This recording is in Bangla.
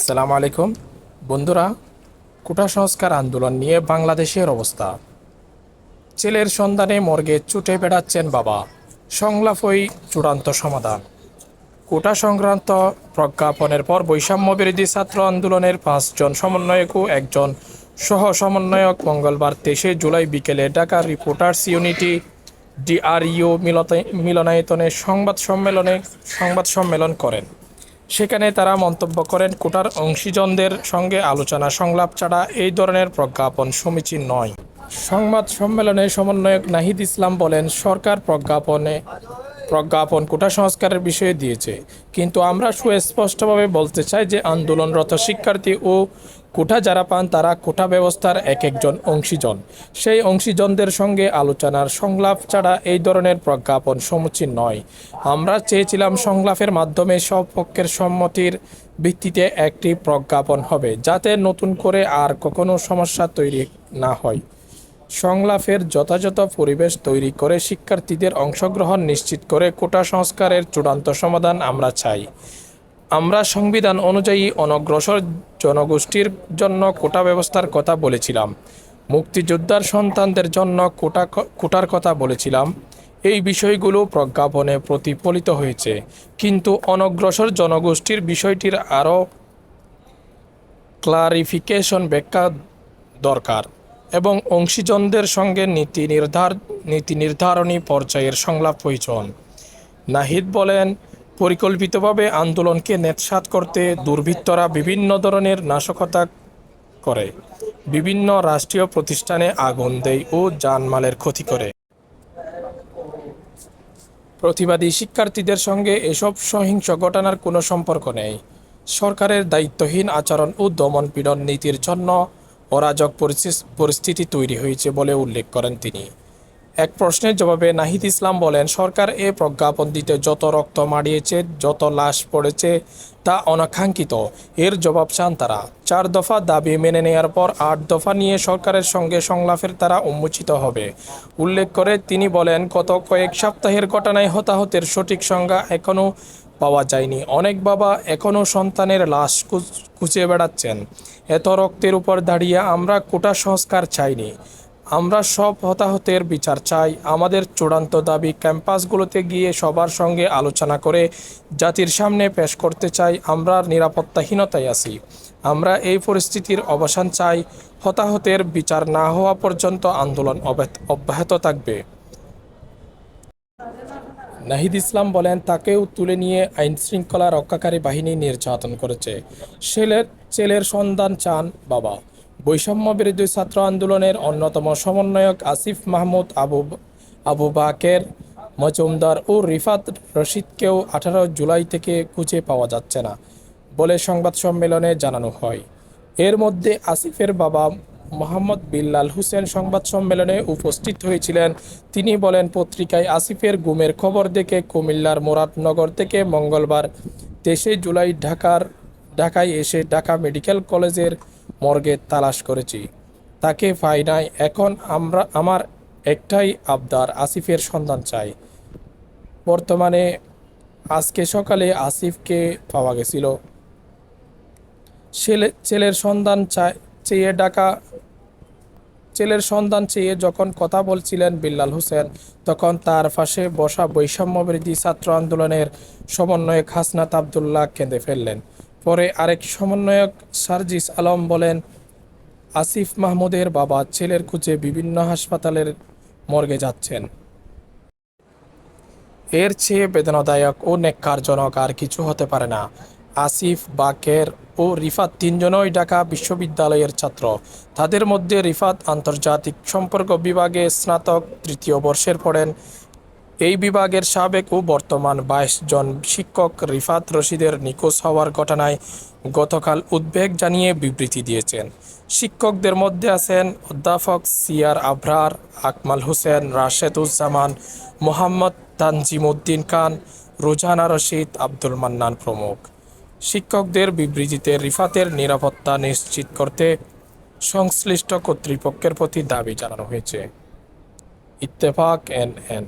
সালাম আলাইকুম। বন্ধুরা, কোটা সংস্কার আন্দোলন নিয়ে বাংলাদেশের অবস্থা। ছেলের সন্ধানে মর্গে ছুটে বেড়াচ্ছেন বাবা। সংলাপই চূড়ান্ত সমাধান। কোটা সংক্রান্ত প্রজ্ঞাপনের পর বৈষম্য বিরোধী ছাত্র আন্দোলনের পাঁচজন সমন্বয়ক ও একজন সহ সমন্বয়ক মঙ্গলবার তেইশে জুলাই বিকেলে ঢাকা রিপোর্টার্স ইউনিটি ডিআরইউ মিলনায়তনে সংবাদ সম্মেলনে সংবাদ সম্মেলন করেন। সেখানে তারা মন্তব্য করেন, কোটার অংশীজনদের সঙ্গে আলোচনা সংলাপ ছাড়া এই ধরনের প্রজ্ঞাপন সমীচীন নয়। সংবাদ সম্মেলনে সমন্বয়ক নাহিদ ইসলাম বলেন, সরকার প্রজ্ঞাপনে প্রজ্ঞাপন কোটা সংস্কারের বিষয়ে দিয়েছে। কিন্তু আমরা সুস্পষ্টভাবে বলতে চাই যে আন্দোলনরত শিক্ষার্থী ও কোটা যারা পান, তারা কোটা ব্যবস্থার এক একজন অংশীজন। সেই অংশীজনদের সঙ্গে আলোচনার সংলাপ ছাড়া এই ধরনের প্রজ্ঞাপন সমুচীন নয়। আমরা চেয়েছিলাম সংলাপের মাধ্যমে সব পক্ষের সম্মতির ভিত্তিতে একটি প্রজ্ঞাপন হবে, যাতে নতুন করে আর কখনো সমস্যা তৈরি না হয়। সংলাপের যথাযথ পরিবেশ তৈরি করে শিক্ষার্থীদের অংশগ্রহণ নিশ্চিত করে কোটা সংস্কারের চূড়ান্ত সমাধান আমরা চাই। আমরা সংবিধান অনুযায়ী অনগ্রসর জনগোষ্ঠীর জন্য কোটা ব্যবস্থার কথা বলেছিলাম। মুক্তিযোদ্ধার সন্তানদের জন্য কোটা কোটার কথা বলেছিলাম। এই বিষয়গুলো প্রজ্ঞাপনে প্রতিফলিত হয়েছে। কিন্তু অনগ্রসর জনগোষ্ঠীর বিষয়টির আরও ক্লারিফিকেশন ব্যাখ্যা দরকার। এবং অংশীজনদের সঙ্গে নীতি নির্ধার, নীতি নির্ধারণী পর্যায়ের সংলাপ প্রয়োজন নাহিদ বলেন, পরিকল্পিতভাবে আন্দোলনকে নেতসাত করতে দুর্বৃত্তরা বিভিন্ন ধরনের নাশকতা করে, বিভিন্ন রাষ্ট্রীয় প্রতিষ্ঠানে আগুন দেয় ও জানমালের ক্ষতি করে। প্রতিবাদী শিক্ষার্থীদের সঙ্গে এসব সহিংস ঘটনার কোনো সম্পর্ক নেই। সরকারের দায়িত্বহীন আচরণ ও দমনপীড়ন নীতির জন্য অরাজক পরিস্থিতি- তৈরি হয়েছে বলে উল্লেখ করেন তিনি। এক প্রশ্নের জবাবে নাহিদ ইসলাম বলেন, সরকার এ প্রজ্ঞাপন দিতে যত রক্ত মাড়িয়েছে, যত লাশ পড়েছে তা অনাকাঙ্ক্ষিত। এর জবাব চান তারা। চার দফা দাবি মেনে নেয়ার পর আট দফা নিয়ে সরকারের সঙ্গে সংলাপের তারা উন্মোচিত হবে। উল্লেখ করে তিনি বলেন, গত কয়েক সপ্তাহের ঘটনায় হতাহতের সঠিক সংজ্ঞা এখনও পাওয়া যায়নি। অনেক বাবা এখনও সন্তানের লাশ খুঁজ- বেড়াচ্ছেন। এত রক্তের উপর দাঁড়িয়ে আমরা কোটা সংস্কার চাইনি। আমরা সব হতাহতের বিচার চাই। আমাদের চূড়ান্ত দাবি ক্যাম্পাসগুলোতে গিয়ে সবার সঙ্গে আলোচনা করে জাতির সামনে পেশ করতে চাই। আমরা নিরাপত্তাহীনতায় আছি। আমরা এই পরিস্থিতির অবসান চাই। হতাহতের বিচার না হওয়া পর্যন্ত আন্দোলন অব্যাহত থাকবে। নাহিদ ইসলাম বলেন, তাকেও তুলে নিয়ে আইন শৃঙ্খলা রক্ষাকারী বাহিনী নির্যাতন করেছে। ছেলের ছেলের সন্ধান চান বাবা। বৈষম্য বিরোধী ছাত্র আন্দোলনের অন্যতম সমন্বয়ক আসিফ মাহমুদ আবু আবু বাকের, মজুমদার ও রিফাত রশিদকেও আঠারো জুলাই থেকে খুঁজে পাওয়া যাচ্ছে না বলে সংবাদ সম্মেলনে জানানো হয়। এর মধ্যে আসিফের বাবা মোহাম্মদ বিল্লাল হোসেন সংবাদ সম্মেলনে উপস্থিত হয়েছিলেন। তিনি বলেন, পত্রিকায় আসিফের গুমের খবর দেখে কুমিল্লার মুরাদনগর থেকে মঙ্গলবার তেইশে জুলাই ঢাকার, ঢাকায় এসে ঢাকা মেডিকেল কলেজের মর্গে তালাশ করেছি। তাকে পাই নাই এখন আমরা, আমার একটাই আবদার, আসিফের সন্ধান চাই। বর্তমানে আজকে সকালে আসিফকে পাওয়া গেছিল। ছেলে, ছেলের সন্ধান চায় চেয়ে ডাকা ছেলের সন্ধান চেয়ে যখন কথা বলছিলেন বিল্লাল হোসেন, তখন তার পাশে বসা বৈষম্য বিরোধী ছাত্র আন্দোলনের সমন্বয়ক হাসনাত আবদুল্লাহ কেঁদে ফেললেন। পরে আরেক সমন্বয়ক সার্জিস আলম বলেন, আসিফ মাহমুদের বাবা ছেলের খুঁজে বিভিন্ন হাসপাতালের মর্গে যাচ্ছেন। এর চেয়ে বেদনাদায়ক ও নেককারজনক আর কিছু হতে পারে না। আসিফ বাকের ও রিফাত তিনজনই ঢাকা বিশ্ববিদ্যালয়ের ছাত্র। তাদের মধ্যে রিফাত আন্তর্জাতিক সম্পর্ক বিভাগে স্নাতক তৃতীয় বর্ষের পড়েন। এই বিভাগের সাবেক ও বর্তমান বাইশ জন শিক্ষক রিফাত রশিদের নিখোঁজ হওয়ার ঘটনায় গতকাল উদ্বেগ জানিয়ে বিবৃতি দিয়েছেন। শিক্ষকদের মধ্যে আছেন অধ্যাপক সিয়ার আবরার, আকমাল হোসেন, রাশেদুজ্জামান, মোহাম্মদ তানজিম উদ্দিন খান, রোজানা রশিদ, আব্দুল মান্নান প্রমুখ। শিক্ষকদের বিবৃতিতে রিফাতের নিরাপত্তা নিশ্চিত করতে সংশ্লিষ্ট কর্তৃপক্ষের প্রতি দাবি জানানো হয়েছে। Ittefaq N N